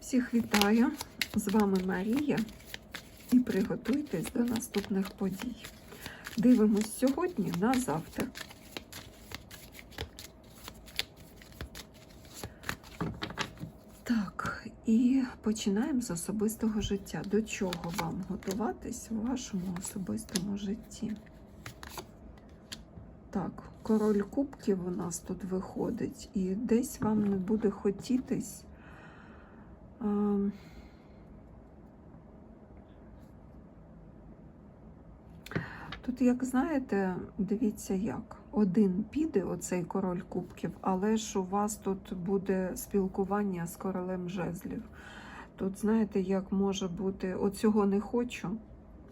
Всіх вітаю! З вами Марія і приготуйтесь до наступних подій. Дивимось сьогодні на завтра. Так, і починаємо з особистого життя. До чого вам готуватись у вашому особистому житті? Так, король кубків у нас тут виходить, і десь вам не буде хотітись. Ем, Тут, як знаєте, дивіться як. Один піде, оцей король кубків, але ж у вас тут буде спілкування з королем жезлів. Тут, знаєте, як може бути, оцього не хочу,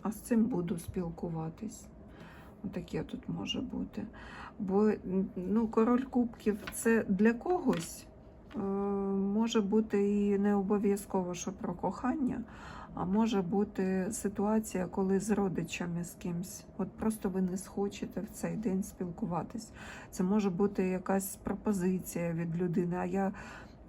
а з цим буду спілкуватись. Отаке тут може бути. Бо ну, король кубків це для когось може бути і не обов'язково, що про кохання, а може бути ситуація, коли з родичами з кимсь. От просто ви не схочете в цей день спілкуватись. Це може бути якась пропозиція від людини, а я.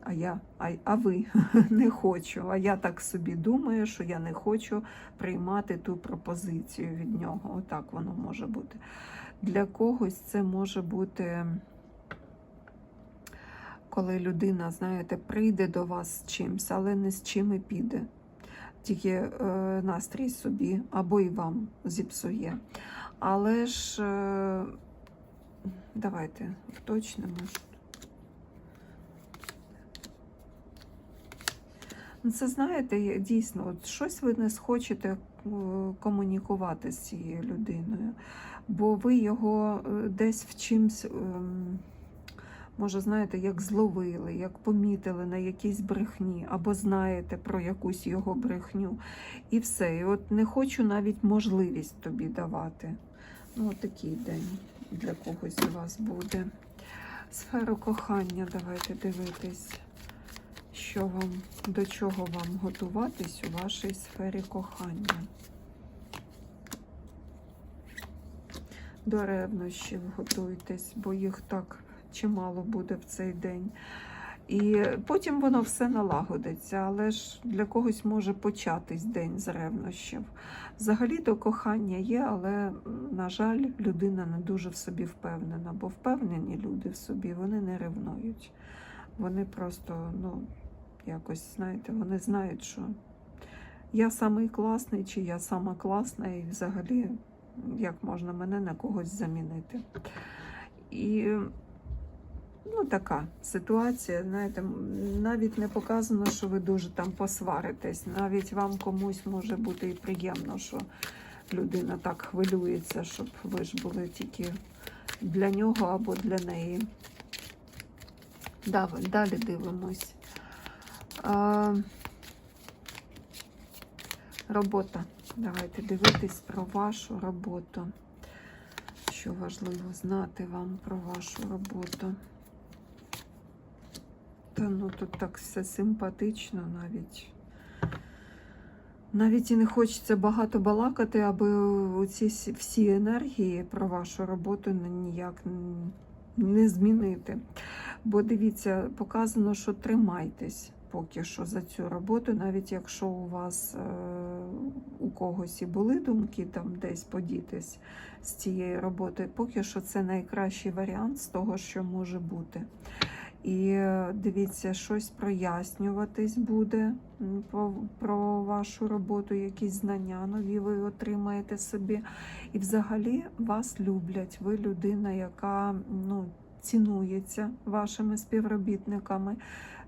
А я, а, а ви не хочу. А я так собі думаю, що я не хочу приймати ту пропозицію від нього. Отак воно може бути. Для когось це може бути, коли людина, знаєте, прийде до вас з чимсь, але не з чим і піде. Тільки е, настрій собі або і вам зіпсує. Але ж е, давайте вточнимо. Ну, Це знаєте, дійсно, от щось ви не схочете е, комунікувати з цією людиною, бо ви його е, десь в чимсь, ем, може, знаєте, як зловили, як помітили на якійсь брехні, або знаєте про якусь його брехню. І все. І от не хочу навіть можливість тобі давати. Ну, от такий день для когось у вас буде. Сферу кохання, давайте дивитись що вам, до чого вам готуватись у вашій сфері кохання. До ревнощів готуйтесь, бо їх так чимало буде в цей день. І потім воно все налагодиться, але ж для когось може початись день з ревнощів. Взагалі то кохання є, але, на жаль, людина не дуже в собі впевнена, бо впевнені люди в собі вони не ревнують. Вони просто, ну, якось, знаєте, вони знають, що я самий класний, чи я сама класна, і взагалі як можна мене на когось замінити. І ну, така ситуація, знаєте, навіть не показано, що ви дуже там посваритесь. Навіть вам комусь може бути і приємно, що людина так хвилюється, щоб ви ж були тільки для нього або для неї. Далі дивимось. А, робота. Давайте дивитись про вашу роботу. Що важливо знати вам про вашу роботу. Та ну тут так все симпатично навіть. Навіть і не хочеться багато балакати, аби оці всі енергії про вашу роботу ніяк не змінити. Бо дивіться, показано, що тримайтесь поки що за цю роботу, навіть якщо у вас е, у когось і були думки там десь подітись з цієї роботи, поки що це найкращий варіант з того, що може бути. І е, дивіться, щось прояснюватись буде по- про вашу роботу, якісь знання нові ви отримаєте собі. І взагалі вас люблять. Ви людина, яка ну, цінується вашими співробітниками.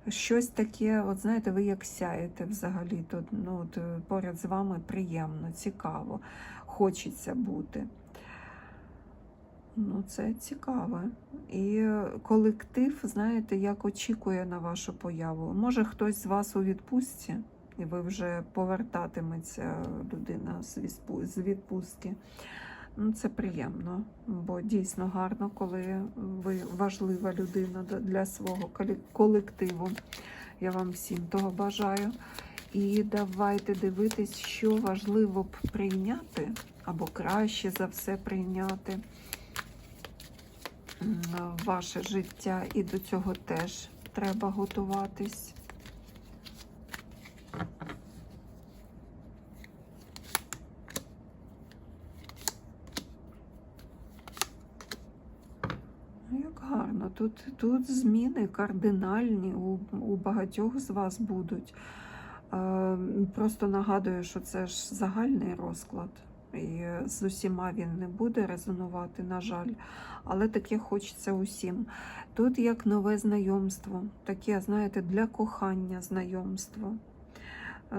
Щось таке, от знаєте, ви як сяєте взагалі тут ну, от, е, поряд з вами приємно, цікаво, хочеться бути. Ну, це цікаво. І колектив, знаєте, як очікує на вашу появу. Може, хтось з вас у відпустці, і ви вже повертатиметься людина з відпустки. Ну, це приємно, бо дійсно гарно, коли ви важлива людина для- свого колективу. Я вам всім того бажаю. І давайте дивитись, що важливо б прийняти, або краще за все прийняти ваше життя, і до цього теж треба готуватись. Ну, як гарно, тут тут зміни кардинальні у, у багатьох з вас будуть. Е, просто нагадую, що це ж загальний розклад. І з усіма він не буде резонувати, на жаль, але таке хочеться усім. Тут як нове знайомство, таке, знаєте, для кохання знайомство.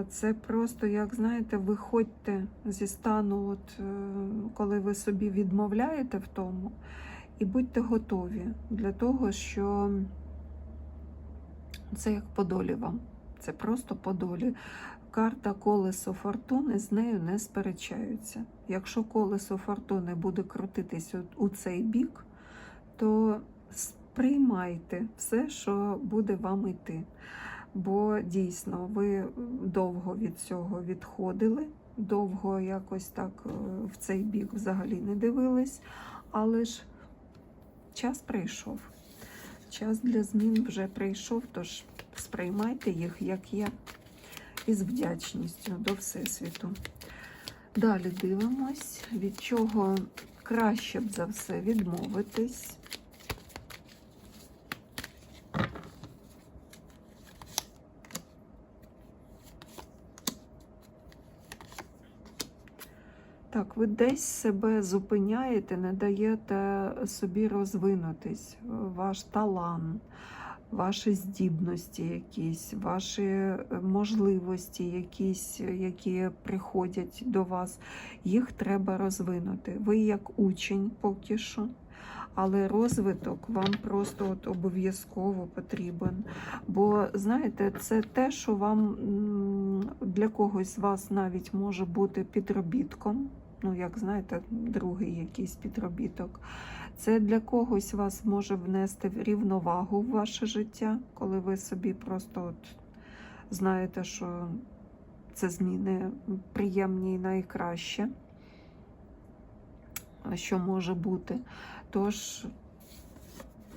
Це просто, як знаєте, виходьте зі стану, от, е, коли ви собі відмовляєте в тому, і будьте готові для того, що це як по долі вам. Це просто по долі. Карта колесо фортуни з нею не сперечаються. Якщо колесо фортуни буде крутитись у цей бік, то сприймайте все, що буде вам йти. Бо дійсно ви довго від цього відходили, довго якось так е, в цей бік взагалі не дивились, але ж час прийшов. Час для змін вже прийшов, тож сприймайте їх, як є, із вдячністю до Всесвіту. Далі дивимось, від чого краще б за все відмовитись. Так, ви десь себе зупиняєте, не даєте собі розвинутись, ваш талант, ваші здібності якісь, ваші е, можливості, якісь, які приходять до вас, їх треба розвинути. Ви як учень поки що. Але розвиток вам просто от обов'язково потрібен. Бо знаєте, це те, що вам для когось з вас навіть може бути підробітком. Ну, як знаєте, другий якийсь підробіток. Це для когось вас може внести в рівновагу в ваше життя, коли ви собі просто от знаєте, що це зміни приємні і найкраще, що може бути. Тож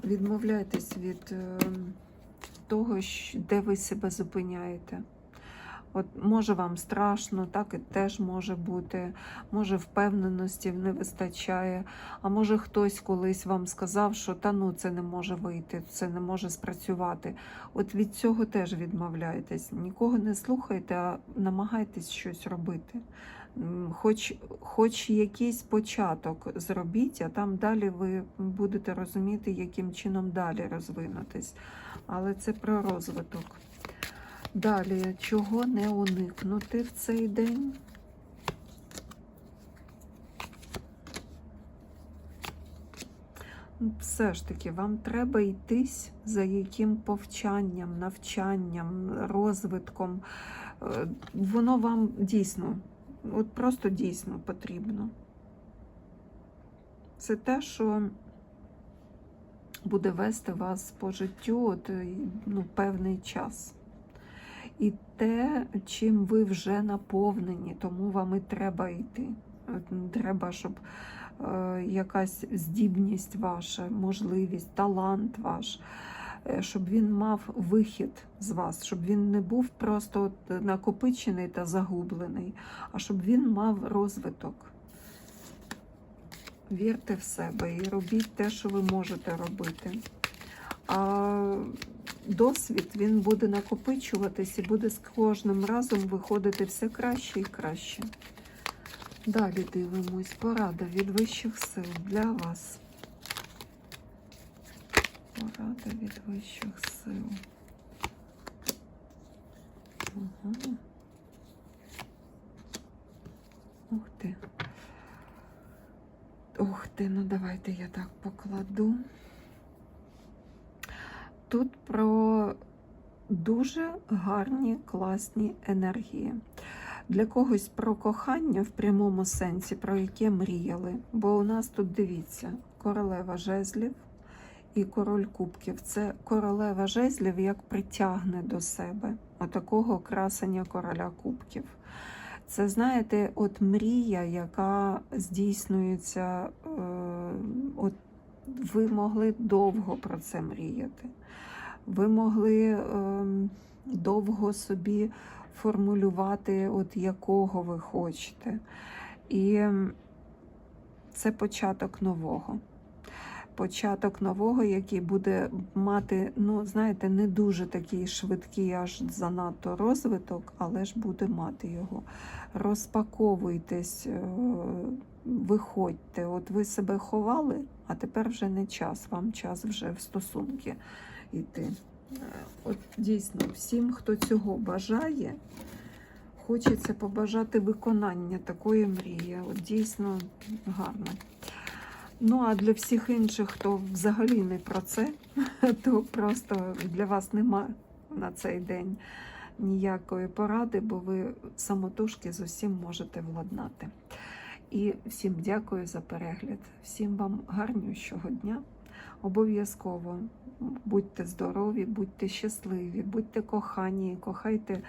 відмовляйтесь від е, того, де ви себе зупиняєте. От може вам страшно, так і теж може бути. Може впевненості не вистачає. А може хтось колись вам сказав, що та ну це не може вийти, це не може спрацювати. От від цього теж відмовляйтесь. Нікого не слухайте, а намагайтесь щось робити. Хоч, хоч якийсь початок зробіть, а там далі ви будете розуміти, яким чином далі розвинутись. Але це про розвиток. Далі, чого не уникнути в цей день? Все ж таки, вам треба йтись за яким повчанням, навчанням, розвитком. Е, Воно вам дійсно, от просто дійсно потрібно. Це те, що буде вести вас по життю от, ну, певний час. І те, чим ви вже наповнені, тому вам і треба йти. Треба, щоб е, якась здібність ваша, можливість, талант ваш, е, щоб він мав вихід з вас, щоб він не був просто накопичений та загублений, а щоб він мав розвиток. Вірте в себе і робіть те, що ви можете робити. А досвід він буде накопичуватись і буде з кожним разом виходити все краще і краще. Далі дивимось. Порада від вищих сил для вас. Порада від вищих сил. Ага. Ух ти. Ух ти, ну давайте я так покладу. Тут про дуже гарні, класні енергії. Для когось про кохання в прямому сенсі, про яке мріяли. Бо у нас тут дивіться, королева жезлів і король кубків. Це королева жезлів як притягне до себе отакого красення короля кубків. Це, знаєте, от мрія, яка здійснюється, е, ви могли довго про це мріяти. Ви могли е, довго собі формулювати, от якого ви хочете. І ем, це початок нового. Початок нового, який буде мати, ну, знаєте, не дуже такий швидкий, аж занадто розвиток, але ж буде мати його. Розпаковуйтесь, е, виходьте. От ви себе ховали, а тепер вже не час, вам час вже в стосунки йти. Е, От дійсно, всім, хто цього бажає, хочеться побажати виконання такої мрії. От дійсно гарно. Ну а для всіх інших, хто взагалі не про це, то просто для вас нема на цей день ніякої поради, бо ви самотужки з усім можете владнати. І всім дякую за перегляд, всім вам гарнющого дня. Обов'язково будьте здорові, будьте щасливі, будьте кохані, кохайте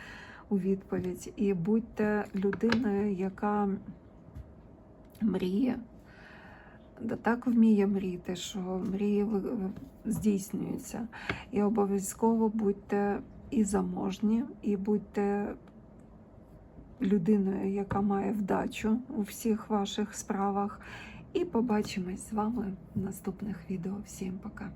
у відповідь і будьте людиною, яка мріє. Так вміє мріяти, що мрії здійснюються. І обов'язково будьте і заможні, і будьте людиною, яка має вдачу у всіх ваших справах. І побачимось з вами в наступних відео. Всім пока!